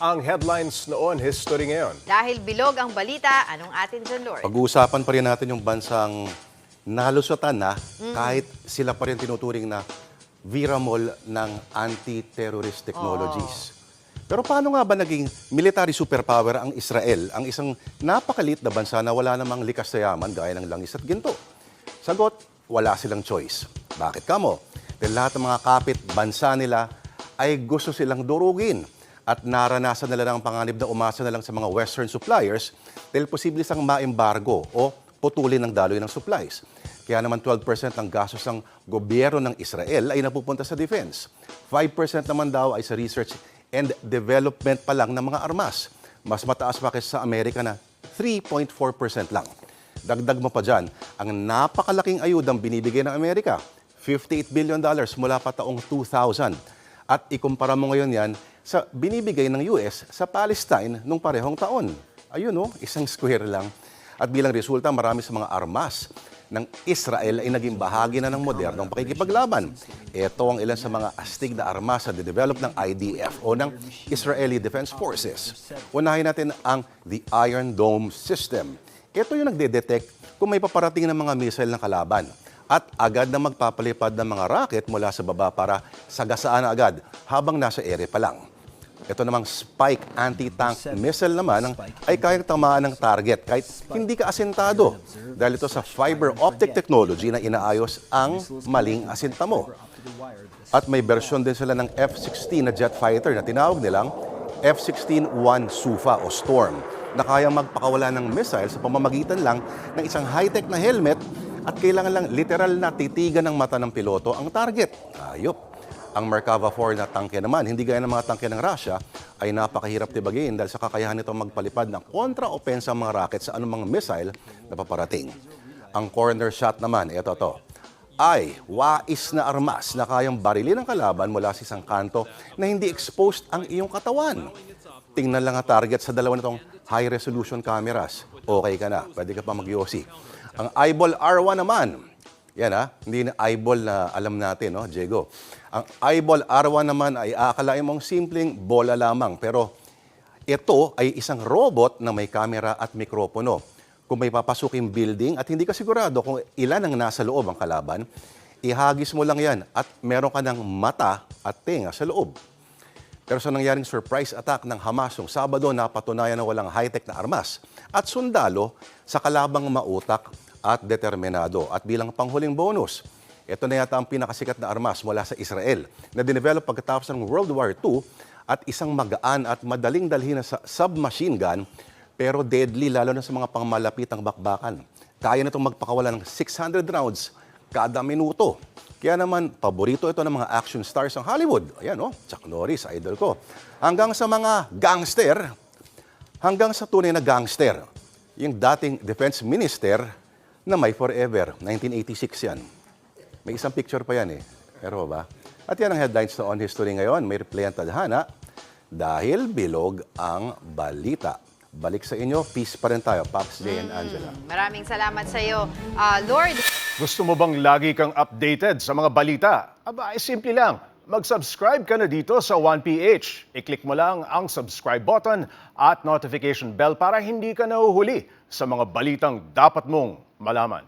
Ang headlines noon, history ngayon. Dahil bilog ang balita, anong atin dyan, Lord? Pag-uusapan pa rin natin yung bansang nalusatan na kahit sila pa rin tinuturing na viramol ng anti-terrorist technologies. Pero paano nga ba naging military superpower ang Israel, ang isang napakalit na bansa na wala namang likas na yaman gaya ng langis at ginto? Sagot, wala silang choice. Bakit kamo? Dahil lahat ng mga kapit bansa nila ay gusto silang durugin at naranasan nila ng panganib na umasa na lang sa mga Western suppliers dahil posible sang maembargo o putulin ng daloy ng supplies. Kaya naman 12% ng gastos ng gobyerno ng Israel ay napupunta sa defense. 5% naman daw ay sa research and development pa lang ng mga armas. Mas mataas pa kaysa sa Amerika na 3.4% lang. Dagdag mo pa dyan, ang napakalaking ayudang binibigay ng Amerika, 58 billion dollars mula pa taong 2000. At ikumpara mo ngayon yan sa binibigay ng US sa Palestine nung parehong taon. Ayun o, isang square lang. At bilang resulta, marami sa mga armas ng Israel ay naging bahagi na ng modernong pakikipaglaban. Ito ang ilan sa mga astig na armas na didevelop ng IDF o ng Israeli Defense Forces. Unahin natin ang the Iron Dome System. Ito yung nagde-detect kung may paparating ng mga missile ng kalaban at agad na magpapalipad ng mga rocket mula sa baba para sagasaan agad habang nasa ere pa lang. Ito namang Spike anti-tank missile naman ang, ay kayang tamaan ng target kahit hindi ka asintado dahil ito sa fiber optic technology na inaayos ang maling asinta mo. At may version din sila ng F-16 na jet fighter na tinawag nilang F-16-1 Sufa o Storm na kayang magpakawala ng missile sa pamamagitan lang ng isang high-tech na helmet at kailangan lang literal na titigan ng mata ng piloto ang target. Ayop. Ang Merkava 4 na tangke naman, hindi gaya ng mga tangke ng Russia, ay napakahirap tibagin dahil sa kakayahan nito magpalipad ng kontra-opensa mga rocket sa anumang missile na paparating. Ang corner shot naman, ito to, ay wais na armas na kayang barilin ng kalaban mula sa isang kanto na hindi exposed ang iyong katawan. Tingnan lang ang target sa dalawa nitong high-resolution cameras. Okay ka na, pwede ka pa mag Ang eyeball R1 naman, yan ha, hindi na eyeball na alam natin, no, Diego. Ang eyeball R1 naman ay aakalain mong simpleng bola lamang, pero ito ay isang robot na may kamera at mikropono. Kung may papasuking building at hindi ka sigurado kung ilan ang nasa loob ang kalaban, ihagis mo lang yan at meron ka ng mata at tenga sa loob. Pero sa nangyaring surprise attack ng Hamas noong Sabado, napatunayan na walang high-tech na armas at sundalo sa kalabang mautak at determinado. At bilang panghuling bonus, ito na yata ang pinakasikat na armas mula sa Israel na dinevelop pagkatapos ng World War II at isang magaan at madaling dalhin na submachine gun pero deadly lalo na sa mga pangmalapitang bakbakan. Kaya na itong magpakawala ng 600 rounds kada minuto. Kaya naman, paborito ito ng mga action stars ng Hollywood. Ayan, oh, Chuck Norris, idol ko. Hanggang sa mga gangster, hanggang sa tunay na gangster. Yung dating defense minister na may forever, 1986 yan. May isang picture pa yan eh. Pero ba? At yan ang headlines na On History ngayon. May replay ang tadhana dahil bilog ang balita. Balik sa inyo, peace pa rin tayo, Pops Jay and Angela. Maraming salamat sa iyo, ah, Lord. Gusto mo bang lagi kang updated sa mga balita? Aba, ay simple lang. Mag-subscribe ka na dito sa 1PH. I-click mo lang ang subscribe button at notification bell para hindi ka nahuhuli sa mga balitang dapat mong malaman.